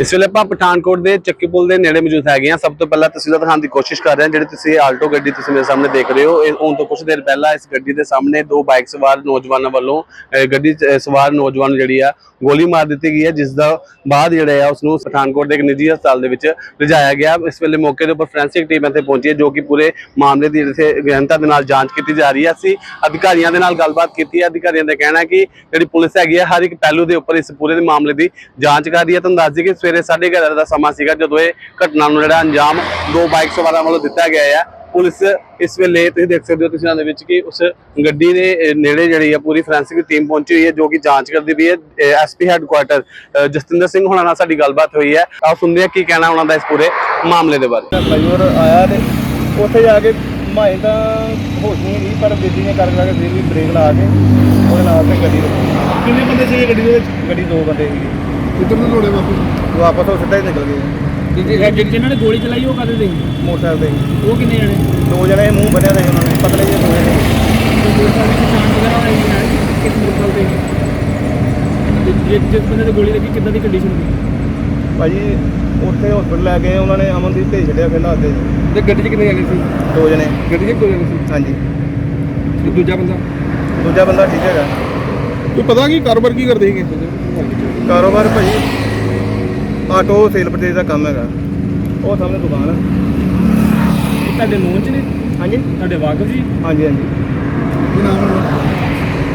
ਇਸ ਵੇਲੇ ਆਪਾਂ ਪਠਾਨਕੋਟ ਦੇ ਚੱਕੀ ਪੁਲ ਦੇ ਨੇੜੇ ਮੌਜੂਦ ਹੈਗੇ ਆ ਸਭ ਤੋਂ ਪਹਿਲਾਂ ਤਸਵੀਰਾਂ ਦਿਖਾਉਣ ਦੀ ਕੋਸ਼ਿਸ਼ ਕਰ ਰਹੇ ਹਾਂ। ਜਿਹੜੀ ਤੁਸੀਂ ਆਲਟੋ ਗੱਡੀ ਤੁਸੀਂ ਮੇਰੇ ਸਾਹਮਣੇ ਦੇਖ ਰਹੇ ਹੋ, ਇਹ ਹੁਣ ਤੋਂ ਕੁਝ ਦੇਰ ਪਹਿਲਾਂ ਇਸ ਗੱਡੀ ਦੇ ਸਾਹਮਣੇ ਦੋ ਬਾਈਕ ਸਵਾਰ ਨੌਜਵਾਨਾਂ ਵੱਲੋਂ ਗੱਡੀ ਸਵਾਰ ਨੌਜਵਾਨ ਜਿਹੜੀ ਆ, ਗੋਲੀ ਮਾਰ ਦਿੱਤੀ ਗਈ ਹੈ, ਜਿਸ ਦਾ ਬਾਅਦ ਜਿਹੜਾ ਆ ਉਸ ਨੂੰ ਪਠਾਨਕੋਟ ਦੇ ਇੱਕ ਨਿੱਜੀ ਹਸਪਤਾਲ ਦੇ ਵਿੱਚ ਲਿਜਾਇਆ ਗਿਆ। ਇਸ ਵੇਲੇ ਮੌਕੇ ਦੇ ਉੱਪਰ ਫੋਰੈਂਸਿਕ ਟੀਮ ਇੱਥੇ ਪਹੁੰਚੀ ਹੈ, ਜੋ ਕਿ ਪੂਰੇ ਮਾਮਲੇ ਦੀ ਇੱਥੇ ਗਹਿਨਤਾ ਦੇ ਨਾਲ ਜਾਂਚ ਕੀਤੀ ਜਾ ਰਹੀ ਹੈ। ਅਸੀਂ ਅਧਿਕਾਰੀਆਂ ਦੇ ਨਾਲ ਗੱਲਬਾਤ ਕੀਤੀ ਹੈ। ਅਧਿਕਾਰੀਆਂ ਦਾ ਕਹਿਣਾ ਹੈ ਕਿ ਜਿਹੜੀ ਪੁਲਿਸ ਹੈਗੀ ਹੈ, ਹਰ ਇੱਕ ਪਹਿਲੂ ਦੇ ਉੱਪਰ ਇਸ ਪੂਰੇ ਦੇ ਮਾਮਲੇ ਦੀ ਜਾਂਚ ਕਰ ਰਹੀ ਹੈ। ਤੁਹਾਨੂੰ ਦੱਸ ਦਈਏ ਕਿ ਸਵੇਰੇ 11:30 ਦਾ ਸਮਾਂ ਸੀਗਾ ਜਦੋਂ ਇਹ ਘਟਨਾ ਨੂੰ ਜਿਹੜਾ ਅੰਜਾਮ ਦੋ ਬਾਈਕ ਸਵਾਰਾਂ ਵੱਲੋਂ ਦਿੱਤਾ ਗਿਆ ਹੈ ਪੁਲਿਸ ਇਸ ਵੇਲੇ ਤੁਸੀਂ ਦੇਖ ਸਕਦੇ ਹੋ ਤੁਸੀਂ ਦੇ ਵਿੱਚ ਕਿ ਉਸ ਗੱਡੀ ਦੇ ਨੇੜੇ ਜਿਹੜੀ ਹੈ ਪੂਰੀ ਫੋਰੈਂਸਿਕ ਟੀਮ ਪਹੁੰਚੀ ਹੋਈ ਹੈ ਜੋ ਕਿ ਜਾਂਚ ਕਰਦੀ ਪਈ ਹੈ ਐਸਪੀ ਹੈੱਡਕੁਆਟਰ ਜਸਤਿੰਦਰ ਸਿੰਘ ਹੋਣਾ ਨਾਲ ਸਾਡੀ ਗੱਲਬਾਤ ਹੋਈ ਹੈ। ਆਓ ਸੁਣਦੇ ਹਾਂ ਕੀ ਕਹਿਣਾ ਉਹਨਾਂ ਦਾ ਇਸ ਪੂਰੇ ਮਾਮਲੇ ਦੇ ਬਾਰੇ। ਮਜ਼ਦੂਰ ਆਇਆ ਤੇ ਉੱਥੇ ਜਾ ਕੇ ਮਾਈ ਤਾਂ ਹੋਸ਼ ਨਹੀਂ ਗਈ ਪਰ ਬੀਬੀ ਨੇ ਕਰ ਕਰਕੇ ਫਿਰ ਵੀ ਬ੍ਰੇਕ ਲਾ ਕੇ ਉਹਦੇ ਨਾਲ ਤੇ ਗੱਡੀ ਰੁਕੀ। ਕਿੰਨੇ ਬੰਦੇ ਸੀਗੇ ਗੱਡੀ ਦੇ ਵਿੱਚ? ਗੱਡੀ ਦੋ ਬੰਦੇ ਸੀਗੇ। ਕਿੱਧਰ ਨੂੰ ਦੌੜੇ ਵਾਪਸ? ਵਾਪਸ ਉਹ ਸਿੱਧਾ ਹੀ ਨਿਕਲ ਗਏ। ਜਿਨ੍ਹਾਂ ਨੇ ਗੋਲੀ ਚਲਾਈ ਉਹ ਕਦੇ ਦੇ ਮੋਟਰਸਾਈਕਲ ਤੇ। ਉਹ ਕਿੰਨੇ ਜਣੇ? ਦੋ ਜਣੇ ਮੂੰਹ ਬੰਨਿਆ ਰਹੇ ਉਹਨਾਂ ਨੇ ਪਤਲੇ ਜਿਹੇ ਹੋਈ ਨਾ ਕਿਸ ਮੋਟਰਸਾਈਕਲ ਤੇ ਤੇ ਜਿਸ ਜਿਸ ਬੰਦੇ ਤੇ ਗੋਲੀ ਲੱਗੀ ਕਿੱਦਾਂ ਦੀ ਕੰਡੀਸ਼ਨ ਸੀ? ਭਾਜੀ ਉੱਥੇ ਹਸਪੀਟਲ ਲੈ ਗਏ ਉਹਨਾਂ ਨੇ ਅਮਨਦੀਪ ਭੇਜ ਛੱਡਿਆ ਫਿਰ ਤੇ ਗੱਡੀ 'ਚ ਕਿੰਨੇ ਜਾਣੇ ਸੀ? ਦੋ ਜਣੇ। ਗੱਡੀ 'ਚ ਕੋਈ ਜਾਣੇ ਸੀ? ਹਾਂਜੀ। ਤੇ ਦੂਜਾ ਬੰਦਾ? ਦੂਜਾ ਬੰਦਾ ਠੀਕ ਹੈਗਾ। ਕੋਈ ਪਤਾ ਕੀ ਕਾਰੋਬਾਰ ਕੀ ਕਰਦੇ ਸੀਗੇ? ਕਾਰੋਬਾਰ ਭਾਜੀ ਆਟੋ ਸੇਲ ਪਰਚੇਜ਼ ਦਾ ਕੰਮ ਹੈਗਾ। ਉਹ ਸਾਹਮਣੇ ਦੁਕਾਨ ਹੈ ਇਹ ਤੁਹਾਡੇ ਨੂੰਹ ਚ ਨੇ? ਹਾਂਜੀ। ਤੁਹਾਡੇ ਵਾਕਫ ਜੀ? ਹਾਂਜੀ ਹਾਂਜੀ। ਕੀ ਨਾਮ ਹੈ?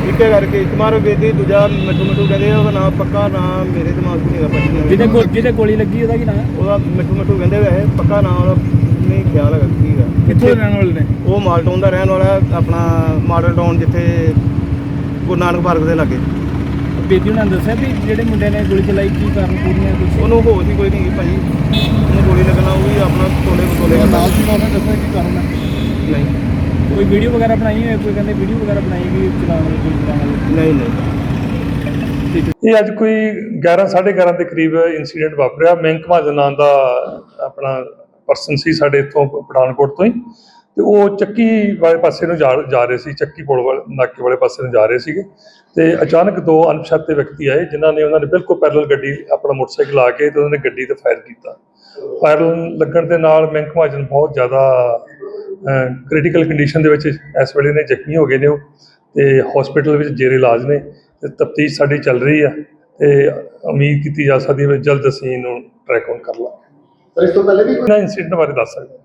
ਇੱਕੇ ਕਰਕੇ ਕੁਮਾਰ ਬੇਦੀ ਦੂਜਾ ਮਿੱਠੂ ਮਿੱਠੂ ਕਹਿੰਦੇ ਆ, ਉਹਦਾ ਨਾਮ ਪੱਕਾ ਨਾਮ ਮੇਰੇ ਦਿਮਾਗ 'ਚ ਨਹੀਂ ਹੈਗਾ ਭਾਜੀ ਜਿਹਦੇ ਗੋ ਜਿਹਦੇ ਗੋਲੀ ਲੱਗੀ ਉਹਦਾ ਕੀ ਨਾਮ? ਉਹਦਾ ਮਿੱਠੂ ਮਿੱਠੂ ਕਹਿੰਦੇ ਵੈਸੇ ਪੱਕਾ ਨਾਮ ਉਹਦਾ ਨਹੀਂ ਖਿਆਲ ਹੈਗਾ ਕੀ ਹੈਗਾ। ਕਿੱਥੋਂ ਦੇ ਰਹਿਣ ਵਾਲੇ ਨੇ? ਉਹ ਮਾਲਟਾਊਨ ਦਾ ਰਹਿਣ ਵਾਲਾ ਹੈ, ਆਪਣਾ ਮਾਡਲ ਟਾਊਨ ਜਿੱਥੇ ਗੁਰੂ ਨਾਨਕ ਪਾਰਕ ਦੇ ਲਾਗੇ। ਬੇਦੀ ਉਹਨਾਂ ਨੇ ਦੱਸਿਆ ਵੀ ਜਿਹੜੇ ਮੁੰਡੇ ਨੇ ਗੋਲੀ ਚਲਾਈ ਕੀ ਕਾਰਨ ਪੂਰੀਆਂ ਕੁਝ ਉਹਨੂੰ ਹੋਸ਼ ਹੀ ਕੋਈ ਨਹੀਂ ਗਈ ਭਾਜੀ ਉਹਨੂੰ ਗੋਲੀ ਲੱਗਣਾ ਉਹ ਵੀ ਆਪਣਾ ਤੋਲੇ ਬਤੋਲੇ ਨਾਲ ਸੀ ਉਹਨੇ ਦੱਸਿਆ ਕੀ ਕਾਰਨ ਹੈ? ਨਹੀਂ। ਕੋਈ ਵੀਡੀਓ ਵਗੈਰਾ ਬਣਾਈ ਹੋਈ ਕੋਈ ਕਹਿੰਦੇ ਵੀਡੀਓ ਵਗੈਰਾ ਬਣਾਈ ਵੀ ਚਲਾਉਣ ਵਾਲੀ ਗੋਲੀ ਚਲਾਉਣ ਵਾਲੀ? ਨਹੀਂ ਨਹੀਂ। ਇਹ ਅੱਜ ਕੋਈ 11 11:30 ਦੇ ਕਰੀਬ ਇਨਸੀਡੈਂਟ ਵਾਪਰਿਆ। ਮੈਂਕ ਮਹਾਜਨ ਨਾਂ ਦਾ ਆਪਣਾ ਪਰਸਨ ਸੀ ਸਾਡੇ ਇੱਥੋਂ ਪਠਾਨਕੋਟ ਤੋਂ ਹੀ। ਤੇ ਉਹ ਚੱਕੀ ਵਾਲੇ ਪਾਸੇ ਨੂੰ ਜਾ ਜਾ ਰਹੇ ਸੀ ਚੱਕੀ ਪੁਲ ਵਾਲੇ ਨਾਕੇ ਵਾਲੇ ਪਾਸੇ ਨੂੰ ਜਾ ਰਹੇ ਸੀਗੇ। ਤੇ ਅਚਾਨਕ ਦੋ ਅਣਪਛਾਤੇ ਵਿਅਕਤੀ ਆਏ ਜਿਨ੍ਹਾਂ ਨੇ ਉਹਨਾਂ ਨੇ ਬਿਲਕੁਲ ਪੈਰਲਲ ਗੱਡੀ ਆਪਣਾ ਮੋਟਰਸਾਈਕਲ ਲਾ ਕੇ ਤੇ ਉਹਨਾਂ ਨੇ ਗੱਡੀ ਤੇ ਫਾਇਰ ਕੀਤਾ। ਫਾਇਰ ਲੱਗਣ ਦੇ ਨਾਲ ਮੈਂਕ ਮਹਾਜਨ ਬਹੁਤ ਜ਼ਿਆਦਾ ਕ੍ਰਿਟੀਕਲ ਕੰਡੀਸ਼ਨ ਦੇ ਵਿੱਚ ਇਸ ਵੇਲੇ ਨੇ ਜ਼ਖਮੀ ਹੋ ਗਏ ਨੇ ਉਹ। ਤੇ ਹਸਪੀਟਲ ਵਿੱਚ ਜੇਰੇ ਇਲਾਜ ਨੇ ਤੇ ਤਫਤੀਸ਼ ਸਾਡੀ ਚੱਲ ਰਹੀ ਆ। ਤੇ ਉਮੀਦ ਕੀਤੀ ਜਾ ਸਕਦੀ ਹੈ ਜਲਦ ਅਸੀਂ ਇਹਨੂੰ ਟਰੈਕ ਆਨ ਕਰ ਲਾਂਗੇ। ਸਰ ਇਸ ਤੋਂ ਪਹਿਲੇ ਵੀ ਇਹਨਾਂ ਇਨਸੀਡੈਂਟ ਬਾਰੇ ਦੱਸ ਸਕਦੇ।